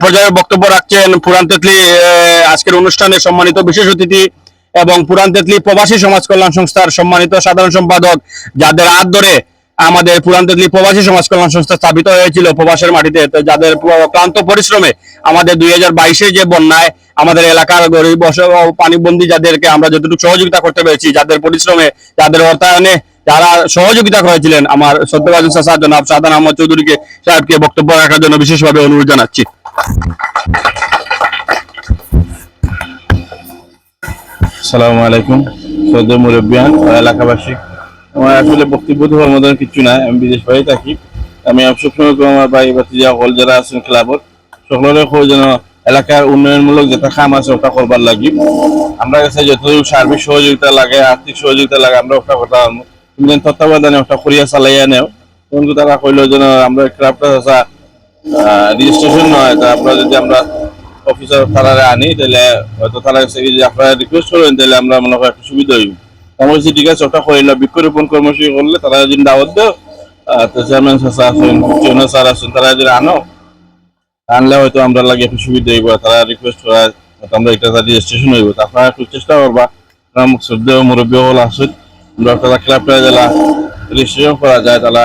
পর্যায়ে বক্তব্য রাখছেন পুরান তেতলি আজকের অনুষ্ঠানে সম্মানিত বিশেষ অতিথি এবং পুরান তেতলি প্রবাসী সমাজ কল্যাণ সংস্থার সম্মানিত সাধারণ সম্পাদক, যাদের হাত ধরে আমাদের পুরান তেতলি প্রবাসী সমাজ কল্যাণ সংস্থা স্থাপিত হয়েছিল প্রবাসের মাটিতে। তো যাদের ক্লান্ত পরিশ্রমে আমাদের দুই হাজার যে বন্যায় আমাদের এলাকার গরিব পানিবন্দী যাদেরকে আমরা যতটুকু সহযোগিতা করতে পেরেছি, যাদের পরিশ্রমে, যাদের অর্থায়নে যারা সহযোগিতা করেছিলেন, আমার সত্যবাজন চাষা জনাব সাদান আহমদ চৌধুরীকে সাহেবকে বক্তব্য রাখার জন্য বিশেষভাবে অনুরোধ জানাচ্ছি। সালামু আলাইকুম। সদ্য মুরব্বিয়ান এলাকাবাসী। আমার আসলে বক্তব্য দেওয়ার মতন কিছু নাই, আমি বিদেশ বাড়ি থাকি। আমি সবসময় আমার ভাই বাতিজা হল যারা আছেন ক্লাবত, সকলের কই যেন এলাকার উন্নয়নমূলক যেটা কাম আছে ওটা করবার লাগি। আমরা কাছে যতটুকু সার্বিক সহযোগিতা লাগে, আর্থিক সহযোগিতা লাগে, আমরা ওটা কথা কিন্তু তত্ত্বাবধানে ওটা করিয়া চালাইয়া নেও। কিন্তু তারা কইলো যেন আমরা ক্লাবটা আছে রেজিস্ট্রেশন নয় তা আপনারা যদি আমরা অফিসার তারা আনি তাহলে হয়তো তারা আপনারা রিকোয়েস্ট করেন তাহলে আমরা মনে হয় একটু সুবিধা হইব। কাছে ঠিক আছে, ওটা করিল বৃক্ষরোপণ কর্মসূচি করলে তারা যদি দাওয়াত দেও তো চেয়ারম্যান স্যার আছেন, চেয়ারম্যান স্যার আছেন, তারা যদি আনো, আনলে হয়তো আমরা লাগে একটু সুবিধা হইব। তারা রিকোয়েস্ট করা আমরা এটা রেজিস্ট্রেশন হইব। আপনারা একটু চেষ্টা করবা। কারণ শ্রদ্ধেয় মুরব্বী হল আসুন আমরা তারা ক্লাবটা জেলা রেজিস্ট্রেশন করা যায়, তারা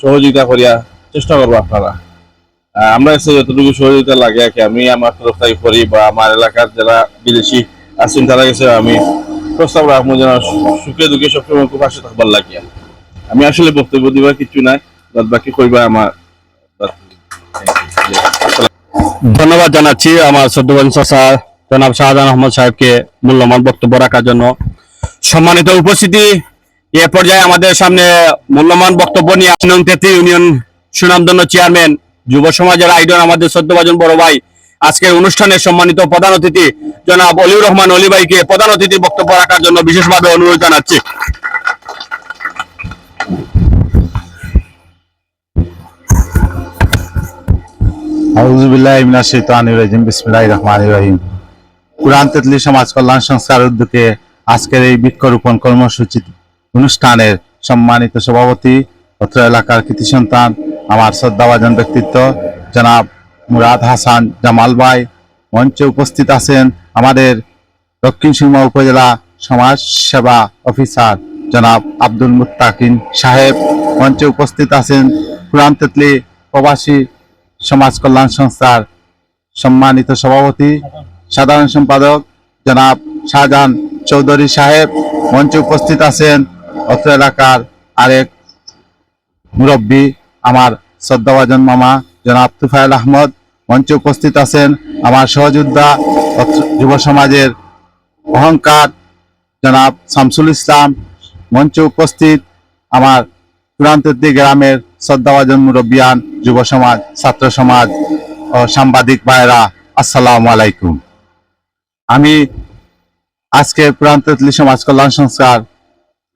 সহযোগিতা করিয়া চেষ্টা করব আপনারা। আমরা এসে যতটুকু সহযোগিতা লাগে কি, আমি আমার তরফ থেকে করি বা আমার এলাকার যারা বিদেশি আছেন, তারা গেছে আমি প্রস্তাব রাখব যেন সুখে দুঃখে সবসময় খুব পাশে থাকবার লাগে আমি আসলে বক্তব্য দিবার কিছু নাই, বাদ বাকি কইবা আমার ধন্যবাদ জানাচ্ছি আমার সদ্যবান চাষা জনাব শাহজাহান আহমদ সাহেবকে মূল্যবান বক্তব্য রাখার জন্য। সম্মানিত উপস্থিতি, এ পর্যায়ে আমাদের সামনে মূল্যবান বক্তব্য নিয়ে তেতলি ইউনিয়ন সুনামধন্য চেয়ারম্যান, যুব সমাজের আইডন আমাদের সদ্যবাজন বড় ভাই আজকের অনুষ্ঠানের সম্মানিত প্রধান অতিথি জনাব অলিউর রহমান অলি ভাইকে প্রধান অতিথির বক্তব্য রাখার জন্য বিশেষভাবে অনুরোধ জানাচ্ছি। কুরআন তেতলি সমাজ কল্যাণ সংস্থার উদ্যোগে আজকের এই বৃক্ষরোপণ কর্মসূচি অনুষ্ঠানের সম্মানিত সভাপতি, অত্র এলাকার কৃতি সন্তান, আমার শ্রদ্ধাভাজন ব্যক্তিত্ব, জনাব মুরাদ হাসান, জামাল ভাই মঞ্চে উপস্থিত আছেন আমাদের দক্ষিণ সুরমা উপজেলা সমাজ সেবা অফিসার জনাব আব্দুল মুত্তাকিন সাহেব। মঞ্চে উপস্থিত আছেন কুরআন তেতলি প্রবাসী সমাজ কল্যাণ সংস্থার সম্মানিত সভাপতি, সাধারণ সম্পাদক জনাব শাহজাহান চৌধুরী সাহেব। মঞ্চে উপস্থিত আছেন অত্র এলাকার আরেক মুরব্বী, আমার শ্রদ্ধাভাজন মামা জনাব তুফাইল আহমদ। মঞ্চে উপস্থিত আছেন আমার সহযোদ্ধা যুব সমাজের অহংকার, জনাব শামসুল ইসলাম। মঞ্চে উপস্থিত আমার চূড়ান্তী গ্রামের শ্রদ্ধাভাজন মুরব্বিয়ান যুব সমাজ, ছাত্র সমাজ ও সাংবাদিক ভাইরা আসসালামু আলাইকুম। আমি আজকে প্রান্তলি সমাজ কল্যাণ সংস্কার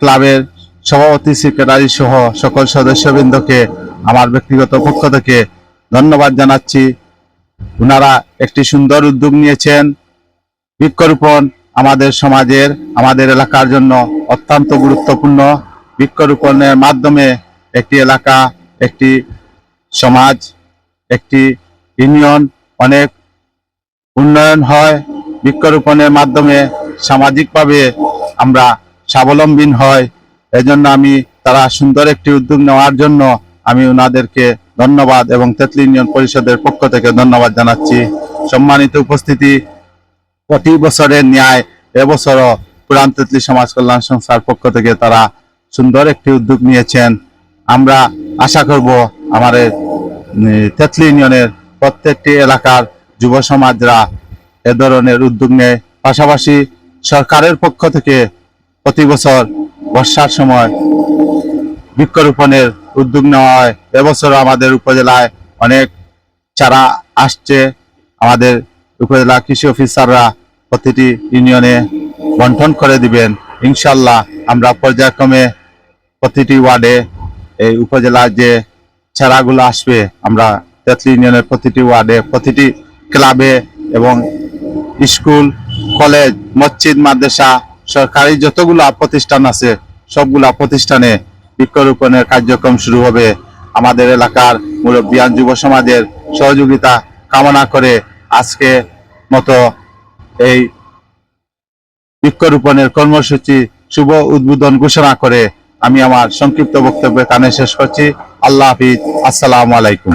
ক্লাবের সভাপতি, সেক্রেটারি সহ সকল সদস্যবৃন্দকে, আমার ব্যক্তিগত পক্ষ থেকে ধন্যবাদ জানাচ্ছি। ওনারা একটি সুন্দর উদ্যোগ নিয়েছেন। বৃক্ষরোপণ আমাদের সমাজের, আমাদের এলাকার জন্য অত্যন্ত গুরুত্বপূর্ণ। বৃক্ষরোপণের মাধ্যমে একটি এলাকা, একটি সমাজ, একটি ইউনিয়ন অনেক উন্নয়ন হয়। বৃক্ষরোপণের মাধ্যমে সামাজিকভাবে আমরা স্বাবলম্বী হয় এজন্য আমি তারা সুন্দর একটি উদ্যোগ নেওয়ার জন্য আমি ওনাদেরকে ধন্যবাদ এবং তেতলি ইউনিয়ন পরিষদের পক্ষ থেকে ধন্যবাদ জানাচ্ছি। সম্মানিত উপস্থিতি, প্রতি বছরের ন্যায় এবছরও পুরান তেতলি সমাজ কল্যাণ সংস্থার পক্ষ থেকে তারা সুন্দর একটি উদ্যোগ নিয়েছেন। আমরা আশা করব আমাদের তেতলি ইউনিয়নের প্রত্যেকটি এলাকার যুব সমাজরা এ ধরনের উদ্যোগ নেয়। পাশাপাশি সরকারের পক্ষ থেকে প্রতি বছর বর্ষার সময় বৃক্ষরোপণের উদ্যোগ নেওয়া হয়। এবছর আমাদের উপজেলায় অনেক চারা আসছে। আমাদের উপজেলা কৃষি অফিসাররা প্রতিটি ইউনিয়নে বন্টন করে দিবেন। ইনশাল্লাহ আমরা পর্যায়ক্রমে প্রতিটি ওয়ার্ডে এই উপজেলার যে চারাগুলো আসবে, আমরা তেতলি ইউনিয়নের প্রতিটি ওয়ার্ডে, প্রতিটি ক্লাবে এবং স্কুল, কলেজ, মসজিদ, মাদ্রাসা, সরকারি যতগুলা প্রতিষ্ঠান আছে, সবগুলা প্রতিষ্ঠানে বৃক্ষরোপণের কার্যক্রম শুরু হবে। আমাদের এলাকার মুরব্বিয়ান যুব সমাজের সহযোগিতা কামনা করে আজকে মতো এই বৃক্ষরোপণের কর্মসূচি শুভ উদ্বোধন ঘোষণা করে আমি আমার সংক্ষিপ্ত বক্তব্য কানে শেষ করছি। আল্লাহ হাফিজ। আসসালাম আলাইকুম।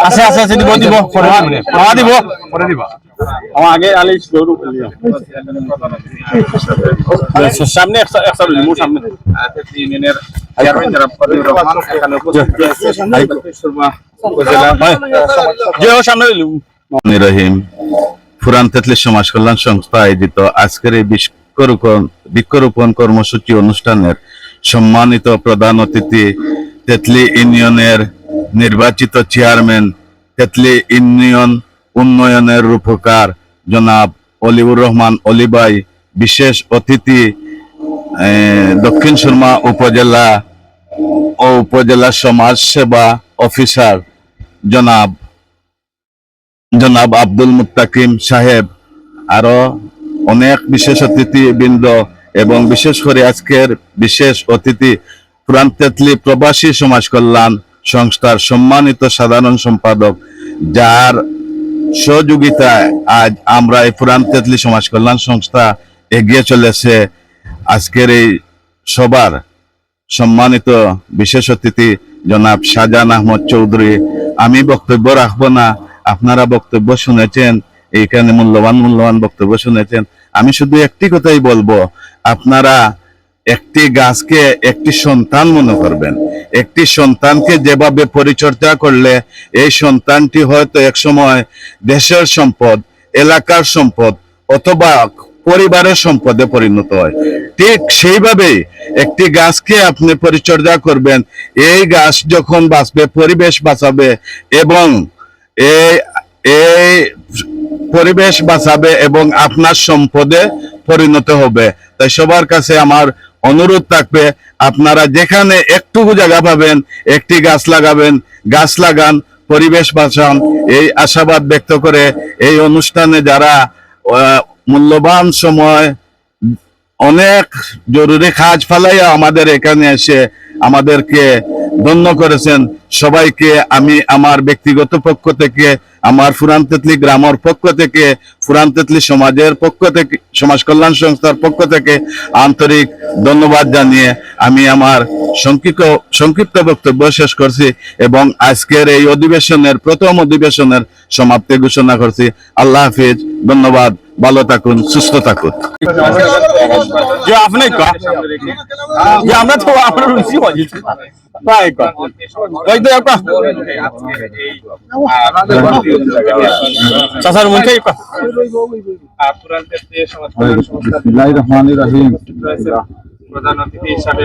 আছে আছে আছে দিব দিব পরমা পরমা দিব পরে দিব। আমার আগে আলি গরু সামনে একটা মোর রহিম ফুরান সমাজ কল্যাণ সংস্থা আয়োজিত আজকের এই বৃক্ষরোপণ বৃক্ষরোপণ কর্মসূচি অনুষ্ঠানের সম্মানিত প্রধান অতিথি তেতলি ইউনিয়নের নির্বাচিত চেয়ারম্যান, তেতলি ইউনিয়ন উন্নয়নের রূপকার জনাব অলিউর রহমান অলিবাই, বিশেষ অতিথি দক্ষিণ সুরমা উপজেলা ও উপজেলা সমাজ সেবা অফিসার জনাব জনাব আব্দুল মুত্তাকিম সাহেব, আরও অনেক বিশেষ অতিথি বৃন্দ এবং বিশেষ করে আজকের বিশেষ অতিথি পুরান তেতলি প্রবাসী সমাজ কল্যাণ সংস্থার সম্মানিত সাধারণ সম্পাদক, যার সহযোগিতায় আজ আমরা এই পুরান তেতলি সমাজ কল্যাণ সংস্থা এগিয়ে চলেছে। আজকের এই সবার সম্মানিত বিশেষ অতিথি জনাব শাহজাহান আহমদ চৌধুরী। আমি বক্তব্য রাখব না, আপনারা বক্তব্য শুনেছেন এইখানে মূল্যবান মূল্যবান বক্তব্য শুনেছেন। আমি শুধু একটি কথাই বলব, আপনারা একটি গাছকে একটি সন্তান মনে করবেন। একটি সন্তানকে যেভাবে পরিচর্যা করলে, এই সন্তানটি হয়তো একসময় দেশের সম্পদ, এলাকার সম্পদ অথবা পরিবারের সম্পদে পরিণত হয়। ঠিক সেইভাবেই একটি গাছকে আপনি পরিচর্যা করবেন। এই গাছ যখন বাঁচবে, পরিবেশ বাঁচাবে এবং এই পরিবেশ বাঁচাবে এবং আপনার সম্পদে পরিণত হবে। তাই সবার কাছে আমার অনুরোধ থাকবে, আপনারা যেখানে একটুকু জায়গা পাবেন, একটি গাছ লাগাবেন, গাছ লাগান, পরিবেশ বাঁচান। এই আশাবাদ ব্যক্ত করে এই অনুষ্ঠানে যারা মূল্যবান সময়, অনেক জরুরি কাজ ফালাইয়া আমাদের এখানে এসে আমাদেরকে ধন্য করেছেন, সবাইকে আমি আমার ব্যক্তিগত পক্ষ থেকে আমার ফুরান তেতলি গ্রামের পক্ষ থেকে, ফুরান তেতলি সমাজের পক্ষ থেকে, সমাজ কল্যাণ সংস্থার পক্ষ থেকে আন্তরিক ধন্যবাদ জানিয়ে আমি আমার সংক্ষিপ্ত সংক্ষিপ্ত বক্তব্য শেষ করছি এবং আজকের এই অধিবেশনের, প্রথম অধিবেশনের সমাপ্তি ঘোষণা করছি। আল্লাহ হাফিজ, ধন্যবাদ। ভালো থাকুন সুস্থ থাকুন। যে আপনি কা যে আমরা তো আমরা রুচি হয়ে তো একটা চাচার মুখে কা। প্রধান অতিথি হিসাবে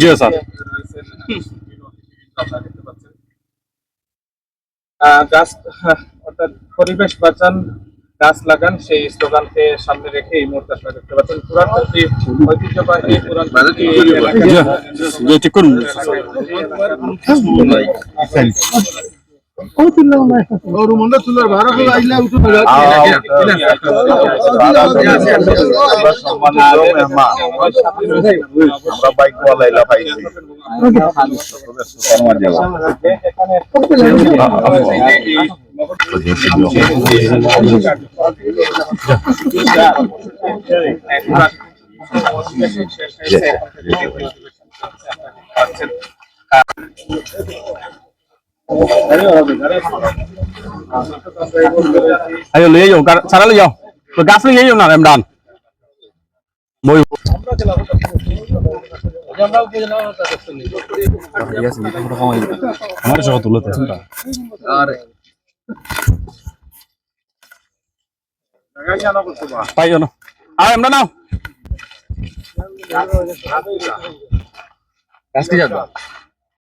জি স্যার। গাছ অর্থাৎ পরিবেশ বাঁচান গাছ লাগান সেই স্লোগানকে সামনে রেখে এই মুহূর্তে আপনারা দেখতে পাচ্ছেন পুরান একটি ঐতিহ্যবাহী পুরান একটি জি জি ঠিক করুন আমরা বাইক বলাইলা ayo lấy vô সারা vô rồi gas lấy vô nào em đàn bôi আমার সহ তুলতে পাই জানো আর আমরা নাও গাছ কি যাবে